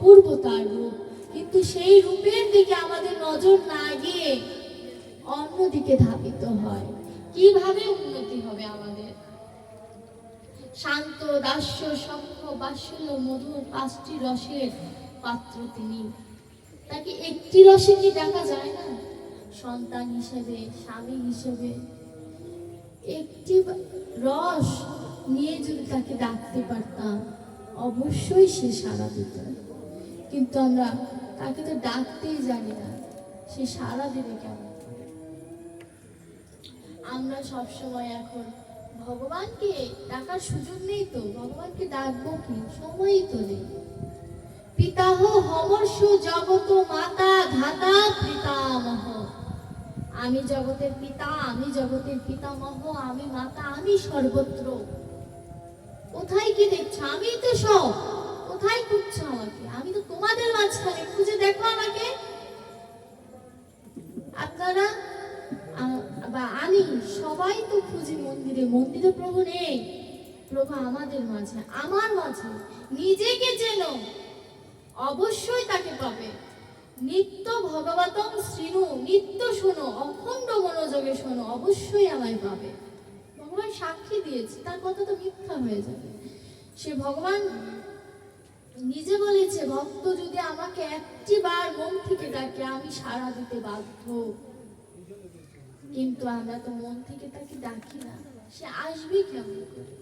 অপূর্ব তার রূপ। কিন্তু সেই রূপের দিকে আমাদের নজর না গিয়ে অন্যদিকে ধাবিত হয়। কীভাবে উন্নতি হবে আমাদের? শান্ত, দাস্য, সভ্য বাৎসল্য মধুর পাঁচটি রসের পাত্র তিনি। তাকে একটি রসে কি ডাকা যায় না? সন্তান হিসেবে, স্বামী হিসেবে। একটি রস নিয়ে যদি তাকে ডাকতে পারতাম, অবশ্যই সে সারা দিত। কিন্তু আমরা তাকে তো ডাকতেই জানি না। সে সাড়া দেবে কেমন আমরা সবসময় এখন ভগবানকে ডাকার সুযোগ নেই তো? ভগবানকে ডাকবো কি? সময়ই তো নেই। পিতাহ হমর্ষ জগত মাতা ধাতা পিতামহ। আমি জগতের পিতা, আমি জগতের পিতামহ, আমি মাতা, আমি সর্বত্র। কোথায় কি দেখছ? আমি তো সব। কোথায় খুঁজছো আমাকে? আমি তো তোমাদের মাঝখানে। খুঁজে দেখো আমাকে। আপনারা বা আমি সবাই তো খুঁজি মন্দিরে। মন্দিরে প্রভু নেই। প্রভু আমাদের মাঝে, আমার মাঝে। নিজেকে চেনো। অবশ্যই তাকে পাবে। নিত্য ভগবতম শ্রীনু, নিত্য শোনো, অখণ্ড মনোযোগে শোনো, অবশ্যই আমায় পাবে। ভগবান সাক্ষী দিয়েছে। তার কথা তো মিথ্যা হয়ে যাবে। সে ভগবান নিজে বলেছে, ভক্ত যদি আমাকে একটি বার মন থেকে ডাকে, আমি সাড়া দিতে বাধ্য। কিন্তু আমরা তো মন থেকে তাকে ডাকি না, সে আসবে কেমন করে?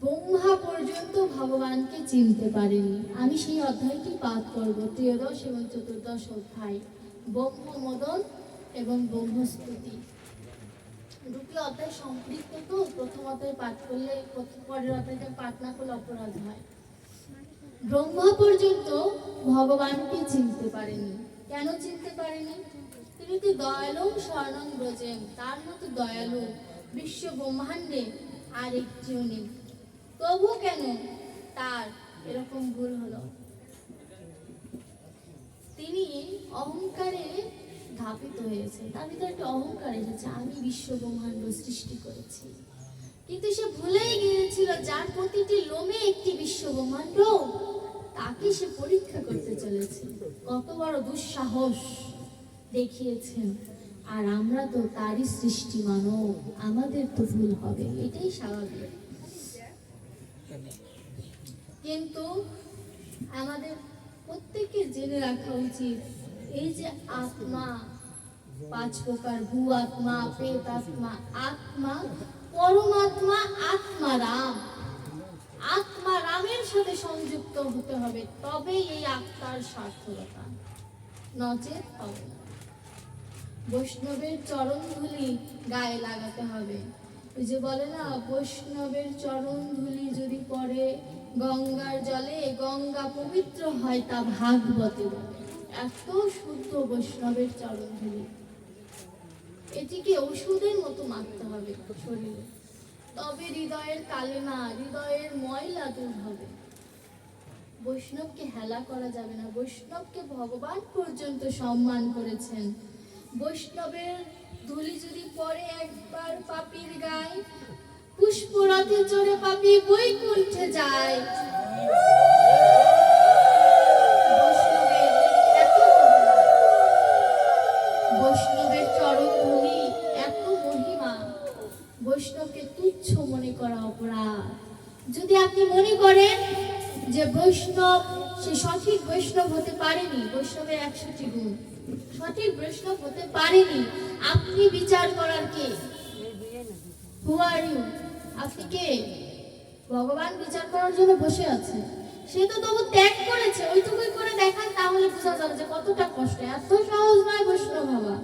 ব্রহ্মা পর্যন্ত ভগবানকে চিনতে পারেনি। আমি সেই অধ্যায়টি পাঠ করব, ত্রয়োদশ এবং চতুর্দশ অধ্যায়। ব্রহ্ম মদন এবং ব্রহ্মস্তুতি। দুটি অধ্যায় সম্পৃক্ত তো, প্রথম অধ্যায় পাঠ করলে পরের অধ্যায়টা পাঠ না করলে অপরাধ হয়। ব্রহ্মা পর্যন্ত ভগবানকে চিনতে পারেনি। কেন চিনতে পারেনি? তিনি তো দয়ালু স্বর্ণং ব্রজেন তার মতো দয়ালু বিশ্ব ব্রহ্মাণ্ডে আর একটিও নেই। তবু কেন তার এরকম ভুল হলো? তিনি অহংকারে ধাপিত হয়েছে, তার ভিতরে একটা অহংকার এসেছে, আমি বিশ্ব ব্রহ্মাণ্ড সৃষ্টি করেছি। কিন্তু সে ভুলেই গিয়েছিল, যার প্রতিটি লোমে একটি বিশ্ব ব্রহ্মাণ্ড তাকে সে পরীক্ষা করতে চলেছে। কত বড় দুঃসাহস দেখিয়েছেন, আর আমরা তো তারই সৃষ্টি মানব, আমাদের তো ভুল হবে, এটাই স্বাভাবিক। কিন্তু আমাদের প্রত্যেকের জেনে রাখা উচিত এই যে আত্মা, পাঁচ প্রকার ভূ আত্মা প্রেত আত্মা আত্মা পরমাত্মা, আত্মা রাম। আত্মা রামের সাথে সংযুক্ত হতে হবে, তবেই এই আত্মার সার্থকতা। নচেত হবে বৈষ্ণবের চরণ ধুলি গায়ে লাগাতে হবে। ওই যে বলে না, বৈষ্ণবের চরণ ধুলি যদি পড়ে, গঙ্গার জলে গঙ্গা পবিত্র হয় তা ভাগবতে বলে। এত শুদ্ধ বৈষ্ণবের চরণ ধুলি এটিকে ওষুধের মতো মাখতে হবে শরীরে। তবে হৃদয়ের কালেমা হৃদয়ের ময়লা দূর হবে। বৈষ্ণবকে হেলা করা যাবে না। বৈষ্ণবকে ভগবান পর্যন্ত সম্মান করেছেন। বৈষ্ণবের ধুলি যদি পরে একবার পাপির গায়ে পুষ্পরথে চড়ে পাপি বৈকুণ্ঠে যায়। তুচ্ছ মনে করা অপরাধ। যদি আপনি মনে করেন যে বৈষ্ণব, সে সঠিক বৈষ্ণব হতে পারেনি, বৈষ্ণবের একশোটি গুণ। সঠিক বৈষ্ণব হতে পারেনি। আপনি বিচার করার কে? হু আর ইউ আপনি কে? ভগবান বিচার করার জন্য বসে আছে সে তো তবু ত্যাগ করেছে, ওইটুকুই করে দেখান, তাহলে বোঝা যাবে যে কতটা কষ্ট। এত সহজ নয় বৈষ্ণব হওয়া।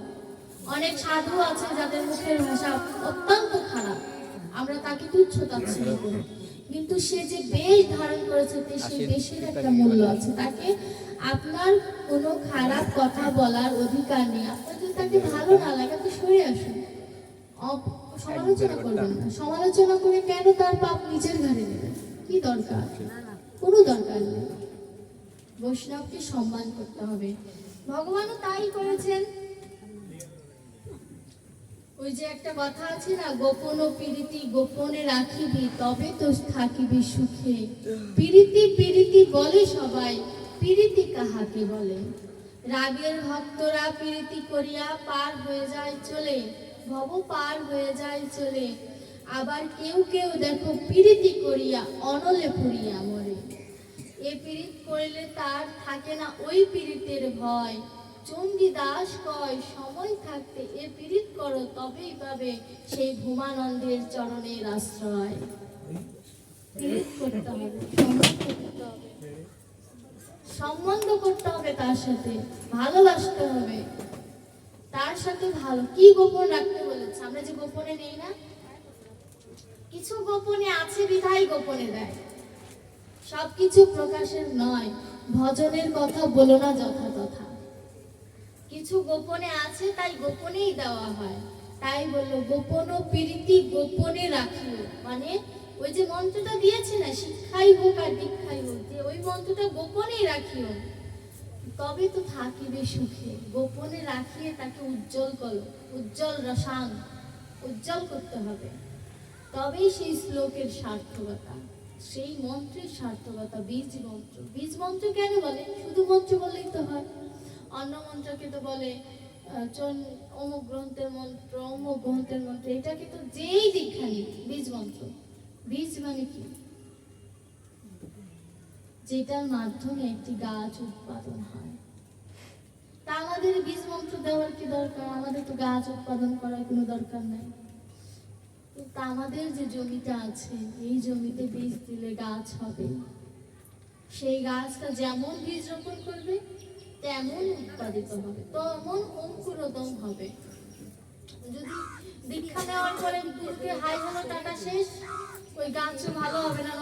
অনেক সাধু আছে যাদের মুখের ভাষা অত্যন্ত খারাপ। আমরা তাকে তুচ্ছ তাচ্ছিল্য করি কিন্তু সে যে বেশ ধারণ করেছে তে সে বেশের একটা মূল্য আছে। তাকে আপনার কোনো খারাপ কথা বলার অধিকার নেই। আপনার যদি তাকে ভালো না লাগে আপনি সরে আসুন। সমালোচনা করবেন না। সমালোচনা করে কেন তার পাপ নিজের ঘাড়ে নেবেন? কি দরকার? কোনো দরকার নেই। বৈষ্ণবকে সম্মান করতে হবে। ভগবানও তাই করেছেন। ওই যে একটা কথা আছে না, গোপন ও প্রীতি গোপনে রাখিবি, তবে তো থাকিবি সুখে। প্রীতি প্রীতি বলে সবাই, প্রীতি কাহাকে বলে? রাগের ভক্তরা প্রীতি করিয়া পার হয়ে যায় চলে, ভব পার হয়ে যায় চলে। আবার কেউ কেউ দেখো প্রীতি করিয়া অনলে পুরিয়া মরে। এ পীড়িত করিলে তার থাকে না ওই পীড়িতের ভয়। চণ্ডী দাস কয়, সময় থাকতে এ পীড়িত করো, তবেই পাবে সেই ভূমানন্দের চরণের আশ্রয়। পীড়িত সম্বন্ধ করতে হবে। তার সাথে, ভালোবাসতে হবে। তার সাথে ভালো, কি গোপন রাখতে বলেছে? আমরা যে গোপনে নেই না? কিছু গোপনে আছে বিধায় গোপনে দেয়। সবকিছু প্রকাশের নয়, ভজনের কথা বলো না যথাতথা কিছু গোপনে আছে, তাই গোপনেই দেওয়া হয়। তাই বলল, গোপন ও প্রীতি গোপনে রাখিও। মানে ওই যে মন্ত্রটা দিয়েছে না, শিক্ষাই হোক আর দীক্ষাই হোক, যে ওই মন্ত্রটা গোপনেই রাখিও। তবে তো থাকিবে সুখে, গোপনে রাখিয়ে তাকে উজ্জ্বল করো, উজ্জ্বল রসাং উজ্জ্বল করতে হবে। তবেই সেই শ্লোকের সার্থকতা, সেই মন্ত্রের সার্থকতা, বীজ মন্ত্র। বীজ মন্ত্র কেন বলে? শুধু মন্ত্র বললেই তো হয়। অন্য মন্ত্রকে তো বলে অমুক গ্রন্থের মন্ত্র, অমুক গ্রন্থের মন্ত্র এটা কিন্তু যেই দীক্ষা নিক, বীজ মন্ত্র। বীজ মানে কি? যেটার মাধ্যমে একটি গাছ উৎপাদন হয়। তা আমাদের বীজ মন্ত্র দেওয়ার কি দরকার? আমাদের তো গাছ উৎপাদন করার কোনো দরকার নাই। কিন্তু আমাদের যে জমিটা আছে, এই জমিতে বীজ দিলে গাছ হবে। সেই গাছটা যেমন বীজ রোপণ করবে তেমন উৎপাদিত হবে, তেমন অঙ্কুরোদম হবে। যদি দীক্ষা নেওয়ার পরে হাই হলো, টাটা শেষ। ওই গাছ ভালো হবে না